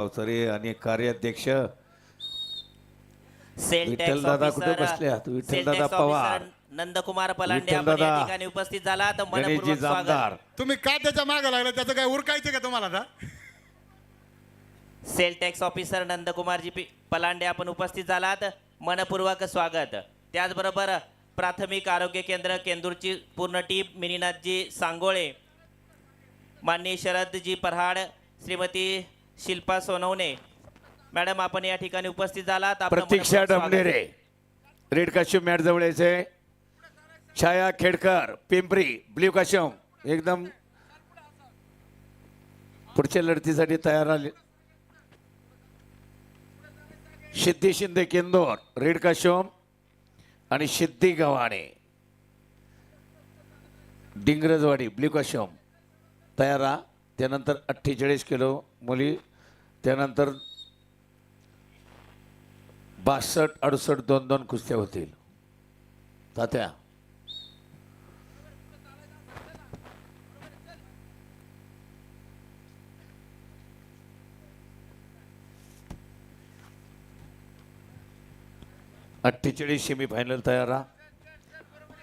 अवसरे आणि कार्याध्यक्ष सेल टॅक्स विठ्ठलदादा कुठे ऑफिसर, बसले आहात? Sales Vitthaldada tax Pawar. Officer Nandkumar Palande आपण या विठ्ठलदादा. ठिकाणी उपस्थित झाला. तर गणेशजी मनपूर्वक स्वागत तुम्ही का त्याच्यामागे लागला? त्याचं काय उरकायचं का तुम्हाला आता? सेल टॅक्स ऑफिसर नंदकुमारजी पी- पलांडे आपण उपस्थित झालात. मनपूर्वक स्वागत. त्याचबरोबर प्राथमिक आरोग्य केंद्र केंदूरची पूर्ण टीम मिनीनाथजी सांगोळे माननीय शरदजी पऱ्हाड श्रीमती शिल्पा सोनवणे. मॅडम आपण या ठिकाणी उपस्थित झालात. प्रतीक्षा. डमनेरे. रेड काश्यूम मॅट जवळ यायचे छाया खेडकर पिंपरी ब्ल्यू काश्यूम एकदम पुढच्या लढतीसाठी तयार आले. सिद्धी शिंदे केंदोर रेड काश्यूम आणि सिद्धी गव्हाणे. डिंगरजवाडी ब्ल्यू काश्यूम तयार त्यानंतर अठ्ठेचाळीस किलो मुली त्यानंतर बासष्ट अडुसष्ट दोन दोन कुस्त्या होतील. तात्या. अठ्ठेचाळीस सेमी फायनल तयार राहा.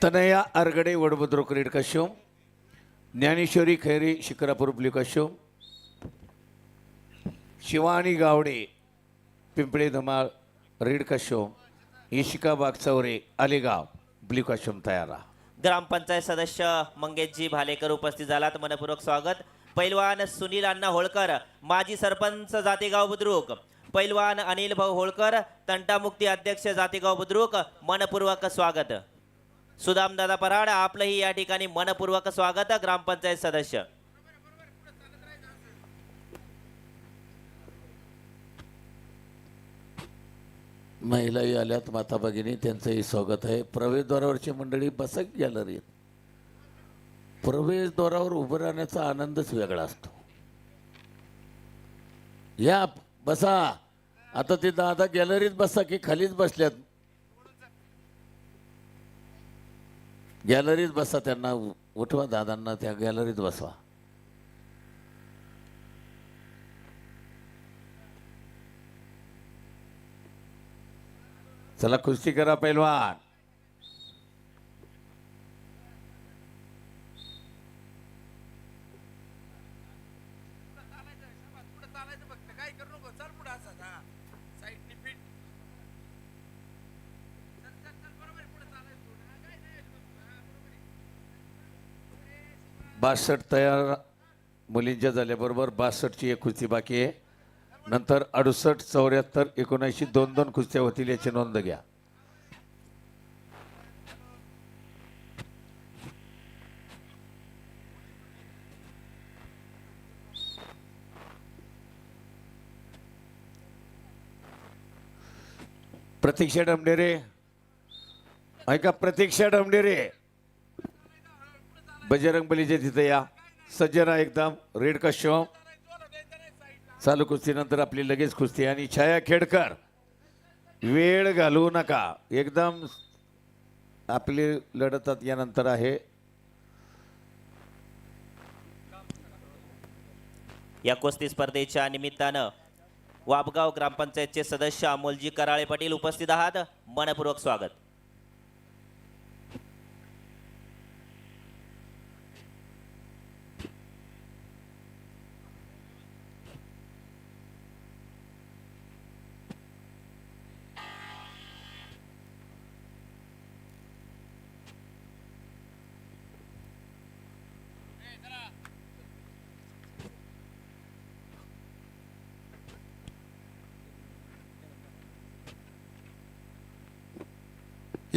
Tanaya Aragade Vadbudruk red costume Dnyaneshwari Khairi Shikharapur blue costume Shivani Gawade Pimple Dhamal red costume Ishika Bagchaure Alegaon blue costume तयार ग्रामपंचायत सदस्य मंगेशजी भालेकर उपस्थित झालात मनपूर्वक स्वागत पैलवान सुनील अण्णा होळकर माजी सरपंच जातेगाव बुद्रुक पैलवान अनिल भाऊ होळकर तंटामुक्ती अध्यक्ष जातेगाव बुद्रुक मनपूर्वक स्वागत सुदामदादा पराड आपलंही या ठिकाणी मनपूर्वक स्वागत ग्रामपंचायत सदस्य महिलाही आल्यात माता भगिनी त्यांचंही स्वागत आहे. प्रवेशद्वारावरची मंडळी बसा गॅलरीत. प्रवेशद्वारावर उभं राहण्याचा आनंदच वेगळा असतो. या बसा. आता ते दादा गॅलरीत बसा की खालीच बसल्यात. गॅलरीत बसा त्यांना उठवा दादांना त्या गॅलरीत बसवा. चला कुस्ती करा पैलवान. बासष्ट तयार मुलींच्या झाल्याबरोबर बासष्टची एक कुस्ती बाकी आहे. नंतर अडुसष्ट चौऱ्याहत्तर एकोणऐंशी दोन दोन कुस्त्या होतील याची नोंद घ्या. प्रतीक्षा डमडेरे ऐका प्रतीक्षा डमडेरे बजरंग बलीचे तिथे या. सज्जना एकदम रेड कश्यम चालू कुस्तीनंतर आपली लगेच कुस्ती. आणि छाया खेडकर वेळ घालवू नका. एकदम आपली लढतात यानंतर आहे. या कुस्ती स्पर्धेच्या निमित्तानं वाबगाव ग्रामपंचायतचे सदस्य अमोलजी कराळे पाटील उपस्थित आहात. मनपूर्वक स्वागत.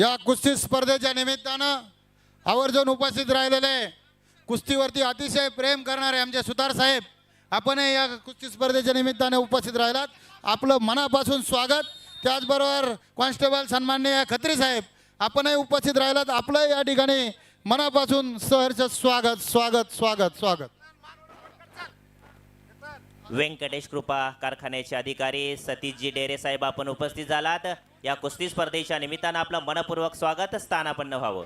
या कुस्ती स्पर्धेच्या निमित्तानं आवर्जून उपस्थित राहिलेले कुस्तीवरती अतिशय प्रेम करणारे आमचे सुतार साहेब आपणही या कुस्ती स्पर्धेच्या निमित्ताने उपस्थित राहिलात. आपलं मनापासून स्वागत. त्याचबरोबर कॉन्स्टेबल सन्माननीय खत्री साहेब आपणही उपस्थित राहिलात. आपलं या ठिकाणी मनापासून सहर्ष स्वागत स्वागत स्वागत स्वागत. व्यंकटेश कृपा कारखान्याचे अधिकारी सतीशजी डेरे साहेब आपण उपस्थित झालात. या कुस्ती स्पर्धेच्या निमित्तानं आपलं मनपूर्वक स्वागत स्थानापन्न व्हावं.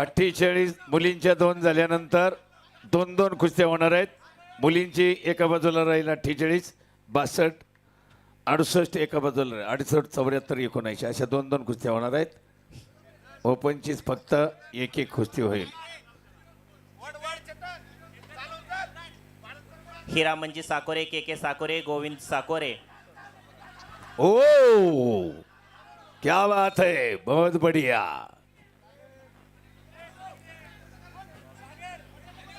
अठ्ठेचाळीस मुलींच्या दोन झाल्यानंतर दोन दोन कुस्त्या होणार आहेत. मुलींची एका बाजूला राहील अठ्ठेचाळीस बासष्ट अडुसष्ट एका बाजूला राहील. अडुसष्ट चौऱ्याहत्तर एकोणऐंशी अशा दोन दोन कुस्त्या होणार आहेत. ओपनचीच फक्त एक एक कुस्ती होईल. हिरामनजी साकोरे के के साकोरे गोविंद साकोरे. ओ क्या बात है बहुत बढ़िया.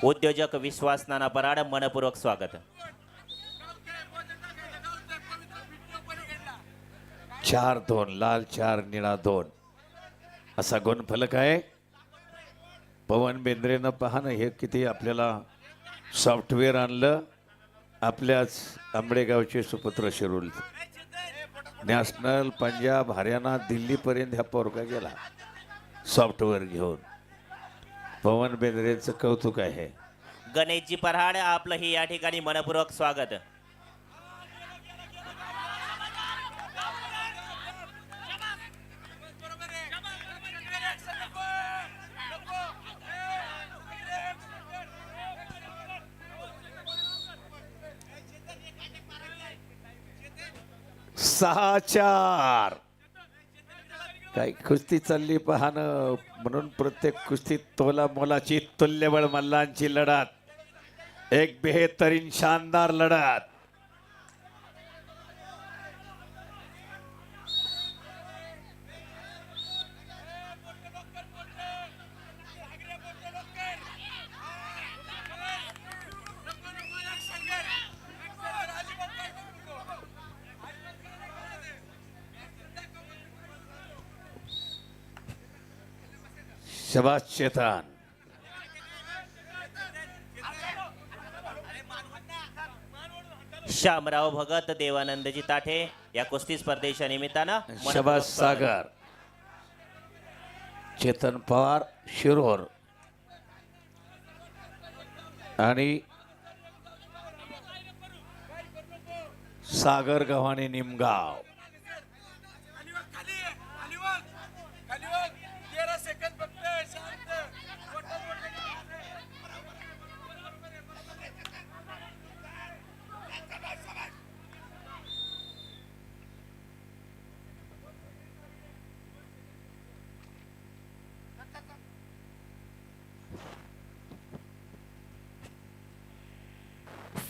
उद्योजक विश्वास नाना बराड मनपूर्वक स्वागत चार दोन लाल चार निळा दोन असा गुणफलक आहे पवन बेंद्रेनं पहा ना हे किती आपल्याला सॉफ्टवेअर आणलं आपल्याच आंबडेगावचे सुपुत्र शिरूल नॅशनल पंजाब हरियाणा दिल्लीपर्यंत ह्या पोरका गेला सॉफ्टवेअर घेऊन पवन बेंद्रेचं कौतुक आहे. गणेशजी पराड आपलंही या ठिकाणी मनपूर्वक स्वागत. सहा चार. काही कुस्ती चालली पाहणं म्हणून प्रत्येक कुस्तीत तोला मोलाची तुल्यबळ मल्लांची लढत. एक बेहतरीन शानदार लढत. शबाज चेतन श्यामराव भगत देवानंदजी ताठे या कुस्ती स्पर्धेच्या निमित्तानं शबाज स्वागत. सागर चेतन पवार शिरोर. आणि सागर गव्हाणे निमगाव.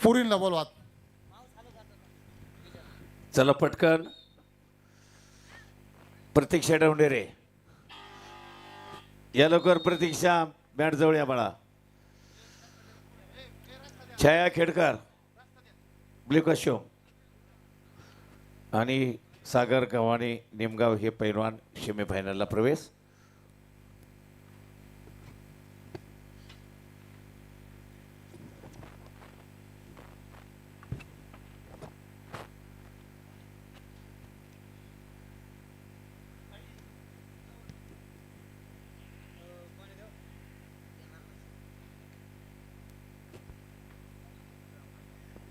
पुरीला बोलवा चला पटकन. प्रतीक्षा डवणेरे या लवकर प्रतीक्षा बॅट जवळ या बाळा. छाया खेडकर. ब्ल्यू आणि सागर गव्हाणे निमगाव हे पैलवान सेमीफायनलला प्रवेश.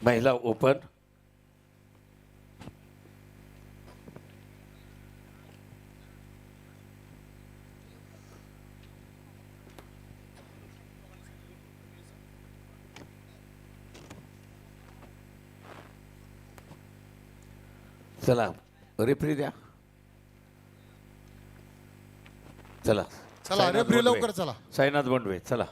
महिला ओपन. चला रिफ्री द्या. चला. चला रेफरी बोंडवे. लवकर चला. साईनाथ बोंडवे चला.